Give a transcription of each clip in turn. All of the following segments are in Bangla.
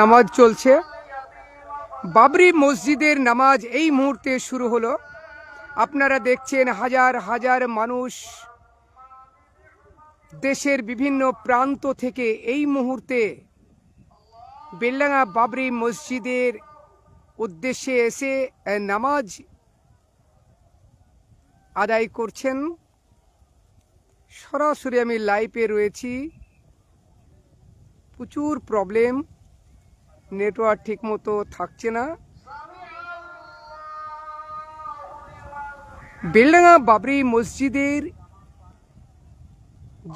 নামাজ চলছে। বাবরি মসজিদের নামাজ এই মুহূর্তে শুরু হলো। আপনারা দেখছেন হাজার হাজার মানুষ দেশের বিভিন্ন প্রান্ত থেকে এই মুহূর্তে বেলডাঙ্গা বাবরি মসজিদের উদ্দেশ্যে এসে নামাজ আদায় করছেন। সরাসরি আমি লাইভে রয়েছি। প্রচুর প্রবলেম। নেটওয়ার্ক ঠিকমতো থাকছে না। বেলডাঙ্গা বাবরি মসজিদের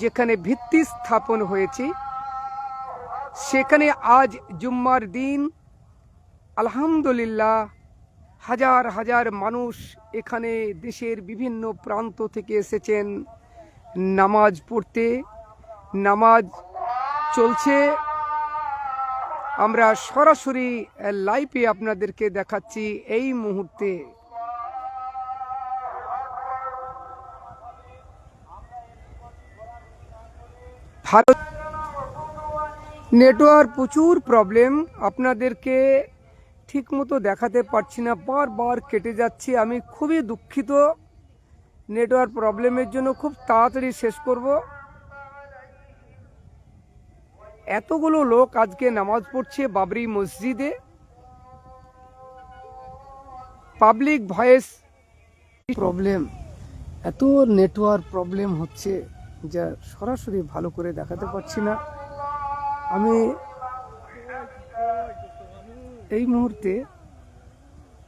যেখানে ভিত্তি স্থাপন হয়েছে, সেখানে আজ জুম্মার দিন। আলহামদুলিল্লাহ, হাজার হাজার মানুষ এখানে দেশের বিভিন্ন প্রান্ত থেকে এসেছেন। নামাজ পড়তে, নামাজ চলছে। আমরা সরাসরি লাইভে আপনাদেরকে দেখাচ্ছি এই মুহূর্তে। ভারত নেটওয়ার্ক প্রচুর প্রবলেম, আপনাদেরকে ঠিকমতো দেখাতে পারছি না, বারবার কেটে যাচ্ছে। আমি খুবই দুঃখিত, নেটওয়ার্ক প্রবলেমের জন্য খুব তাড়াতাড়ি শেষ করব। এতগুলো লোক আজকে নামাজ পড়ছে বাবরি মসজিদে। পাবলিক ভয়েস প্রবলেম এত নেটওয়ার্ক প্রবলেম হচ্ছে যা সরাসরি ভালো করে দেখাতে পারছি না। আমি এই মুহূর্তে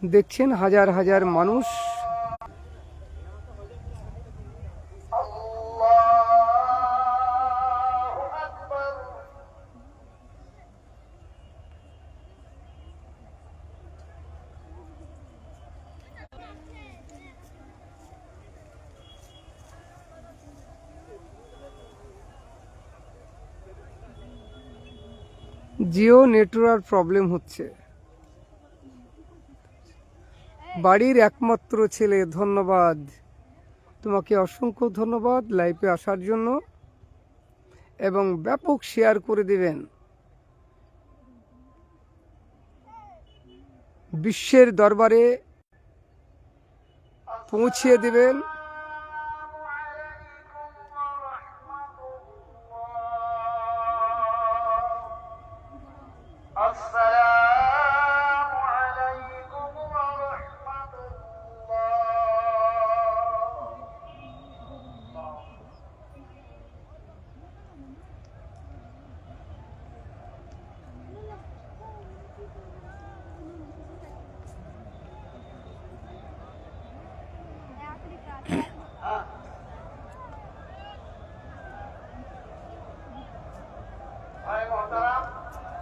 দেখছেন হাজার হাজার মানুষ। জিও নেটওয়ার্ক প্রবলেম হচ্ছে। বাড়ির একমাত্র ছেলে, ধন্যবাদ। তোমাকে অসংখ্য ধন্যবাদ লাইভে আসার জন্য এবং ব্যাপক শেয়ার করে দেবেন। বিশ্বের দরবারে পৌঁছিয়ে দেবেন।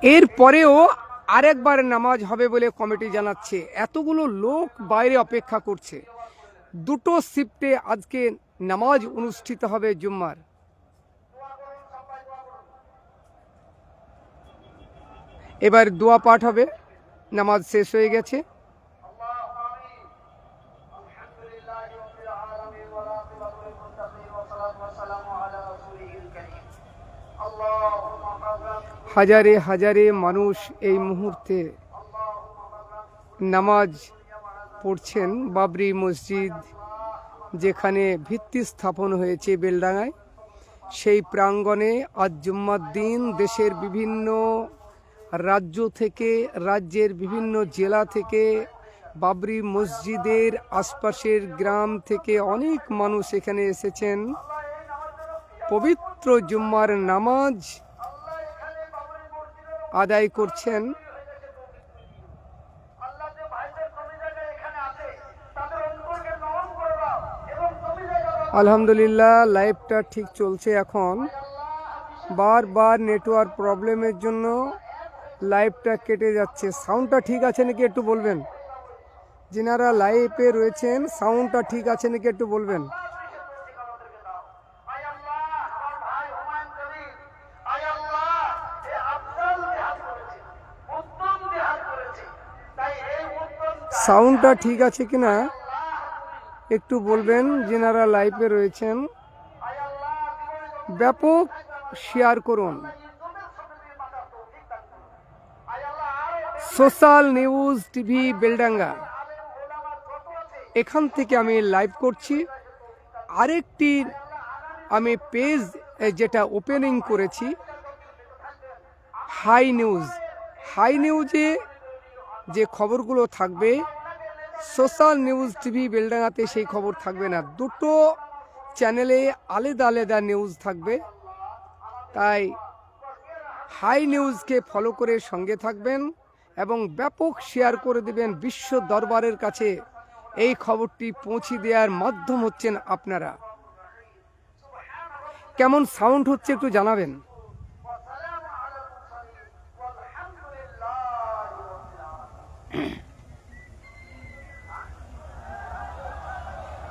এর পরেও আরেকবার নামাজ হবে বলে কমিটি জানাচ্ছে। এতগুলো লোক বাইরে অপেক্ষা করছে। দুটো শিফটে আজকে নামাজ অনুষ্ঠিত হবে জুম্মার। এবার দোয়া পাঠ হবে। নামাজ শেষ হয়ে গেছে। হাজারে হাজারে মানুষ এই মুহূর্তে নামাজ পড়ছেন বাবরি মসজিদ, যেখানে ভিত্তি স্থাপন হয়েছে বেলডাঙায় সেই প্রাঙ্গণে আজ জুম্মার দিন দেশের বিভিন্ন রাজ্য থেকে, রাজ্যের বিভিন্ন জেলা থেকে বাবরি মসজিদের আশপাশের গ্রাম থেকে অনেক মানুষ এখানে এসেছেন। পবিত্র জুম্মার নামাজ আদায় করছেন আল্লাহ যে ভাইদের তুমি জায়গায় এখানে আছে তাদের অন্তরকে নরম করে দাও এবং তুমি করছেন। আলহামদুলিল্লাহ লাইভটা ঠিক চলছে এখন। বারবার নেটওয়ার্ক প্রবলেমের জন্য লাইভটা কেটে যাচ্ছে। সাউন্ডটা ঠিক আছে নাকি একটু বলবেন? যিনারা লাইভে রয়েছেন সাউন্ডটা ঠিক আছে নাকি একটু বলবেন আয় আল্লাহ আমার ভাই হুমায়ুন কবির আয় আল্লাহ এ আফজাল জিহাদ করেছে উত্তম জিহাদ করেছে তাই এই উত্তম সাউন্ডটা ঠিক আছে কিনা একটু বলবেন, যেনারা লাইভে রয়েছেন। ব্যাপক শেয়ার করুন। সোশ্যাল নিউজ টিভি বেলডাঙ্গা এখান থেকে আমি লাইভ করছি। আরেকটি আমি পেজ যেটা ওপেনিং করেছি হাই নিউজ হাই নিউজে যে খবরগুলো থাকবে সোশ্যাল নিউজ টিভি বেলডাঙ্গাতে সেই খবর থাকবে না। দুটো চ্যানেলে আলাদা আলাদা নিউজ থাকবে। তাই হাই নিউজকে ফলো করে সঙ্গে থাকবেন এবং ব্যাপক শেয়ার করে দেবেন বিশ্ব দরবারের কাছে। এই খবরটি পৌঁছে দেওয়ার মাধ্যম হচ্ছেন আপনারা। কেমন সাউন্ড হচ্ছে একটু জানাবেন।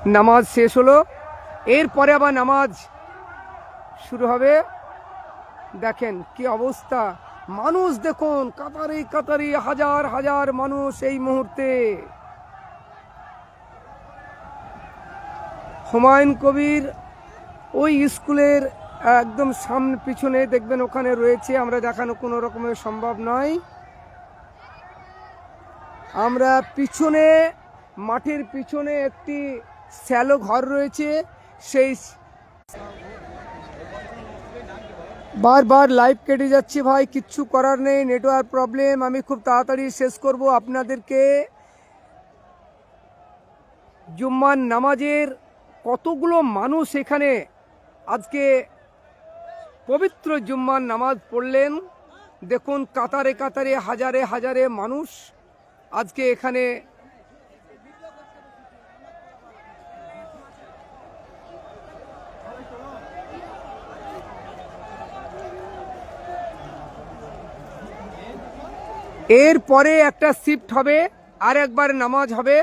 নামাজ শেষ হলো। এরপরে আবার নামাজ শুরু হবে। দেখেন কি অবস্থা। মানুষ দেখুন, কাতারি কাতারি, হাজার হাজার মানুষ এই মুহূর্তে। হুমায়ুন কবির ওই স্কুলের একদম সামনে পিছনে দেখবেন ওখানে রয়েছে। আমরা দেখানো কোনো রকমের সম্ভব নয়। আমরা পিছনে, মাঠের পিছনে একটি শ্যালো ঘর রয়েছে, সেই বারবার লাইভ কেটে যাচ্ছে ভাই, কিচ্ছু করার নেই নেটওয়ার্ক প্রবলেম আমি খুব তাড়াতাড়ি শেষ করব আপনাদেরকে। জুম্মান নামাজের কতগুলো মানুষ এখানে? আজকে পবিত্র জুম্মান নামাজ পড়লেন। দেখুন, কাতারে কাতারে হাজারে হাজারে মানুষ আজকে এখানে এরপরে একটা শিফট হবে আর একবার নামাজ হবে।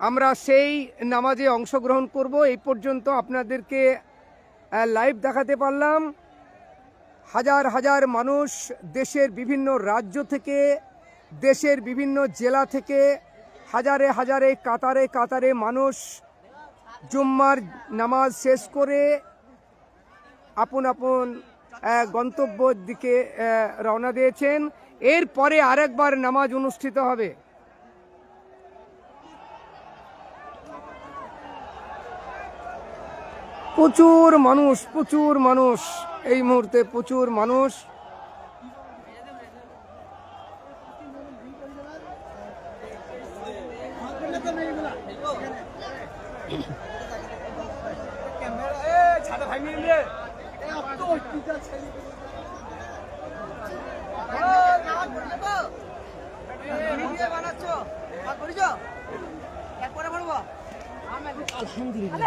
আমরা সেই নামাজে অংশগ্রহণ করব। এই পর্যন্ত আপনাদেরকে লাইভ দেখাতে পারলাম। হাজার হাজার মানুষ দেশের বিভিন্ন রাজ্য থেকে, দেশের বিভিন্ন জেলা থেকে, হাজারে হাজারে, কাতারে কাতারে মানুষ জুম্মার নামাজ শেষ করে আপন আপন গন্তব্যের দিকে রওনা দিয়েছেন। এরপরে আরেকবার নামাজ অনুষ্ঠিত হবে। প্রচুর মানুষ প্রচুর মানুষ এই মুহূর্তে প্রচুর মানুষ।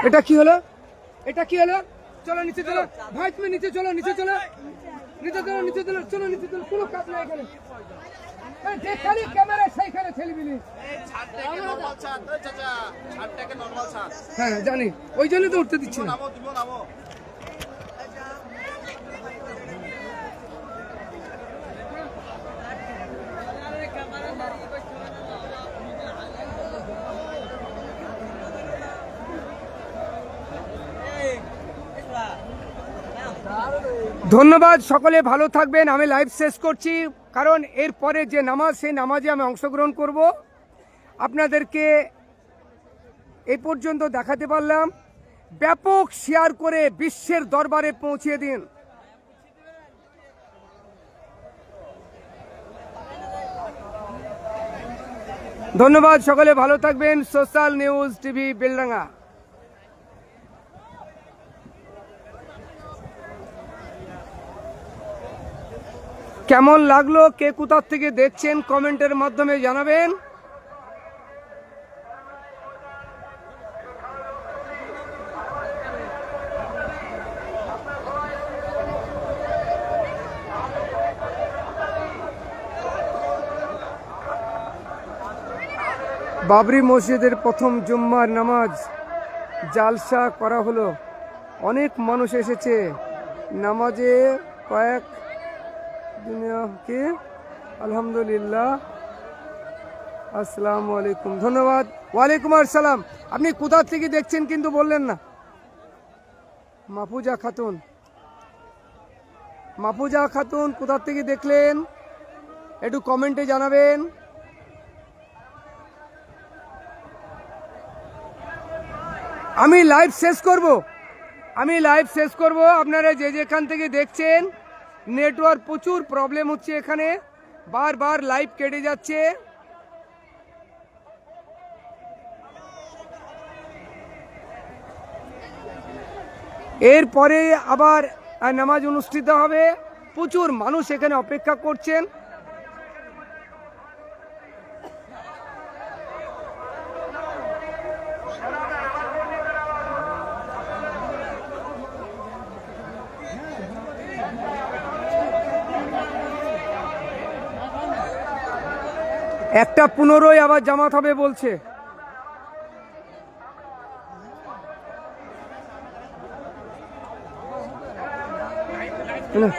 এটা কি হলো? এটা কি হলো? চলো নিচে চলো। ভাই তুমি নিচে চলো নিচে চলো। নিচে চলো নিচে চলো চলো নিচে চলো। কোনো কাজ নাই এখানে। যেখানে ক্যামেরা সেইখানে ছেলেবিলি ছাদটাকে নরমাল ছাদ ওই চাচা ছাদটাকে নরমাল ছাদ। হ্যাঁ জানি। ওই জন্য তো উঠতে দিচ্ছি ধন্যবাদ, সকলে ভালো থাকবেন। আমি লাইভ শেষ করছি, কারণ এরপরে যে নামাজ, সেই নামাজে আমি অংশগ্রহণ করব। আপনাদেরকে এ পর্যন্ত দেখাতে পারলাম। ব্যাপক শেয়ার করে বিশ্বের দরবারে পৌঁছে দিন। ধন্যবাদ, সকলে ভালো থাকবেন। Social news TV, Beldanga. কেমন লাগল? কে কোথার থেকে দেখছেন কমেন্টের মাধ্যমে জানাবেন। বাবরি মসজিদের প্রথম জুম্মার নামাজ জালসা করা হলো। অনেক মানুষ এসেছে। নামাজে কয়েক আপনাকে আলহামদুলিল্লাহ। আসসালামু আলাইকুম। ধন্যবাদ। ওয়ালাইকুম আসসালাম। আপনি কোথা থেকে দেখছেন কিন্তু বললেন না? মাপুজা খাতুন। মাপুজা খাতুন, কোথা থেকে দেখলেন? একটু কমেন্টে জানাবেন। আমি লাইভ শেষ করব। আমি লাইভ শেষ করব। আপনারা যে যেখান থেকে দেখছেন নেটওয়ার্ক প্রচুর প্রবলেম হচ্ছে এখানে। বারবার লাইভ কেটে যাচ্ছে। এরপরে আবার নামাজ অনুষ্ঠিত হবে। প্রচুর মানুষ এখানে অপেক্ষা করছেন। একটা পুনরায় আবার জামাত হবে বলছে না।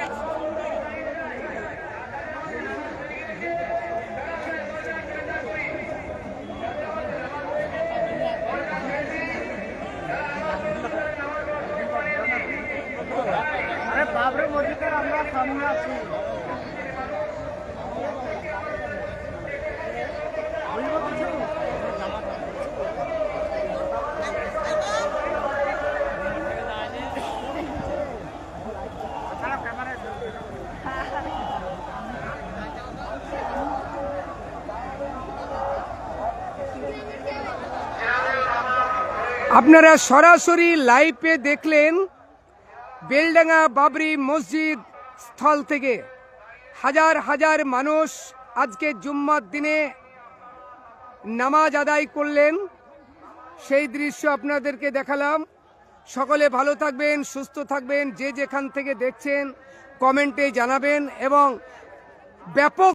আপনারা সরাসরি লাইভে দেখলেন বেলডাঙ্গা বাবরি মসজিদ স্থল থেকে হাজার হাজার মানুষ আজকে জুম্মার দিনে নামাজ আদায় করলেন। সেই দৃশ্য আপনাদেরকে দেখালাম। সকলে ভালো থাকবেন, সুস্থ থাকবেন, যে যেখান থেকে দেখছেন, কমেন্টে জানাবেন এবং ব্যাপক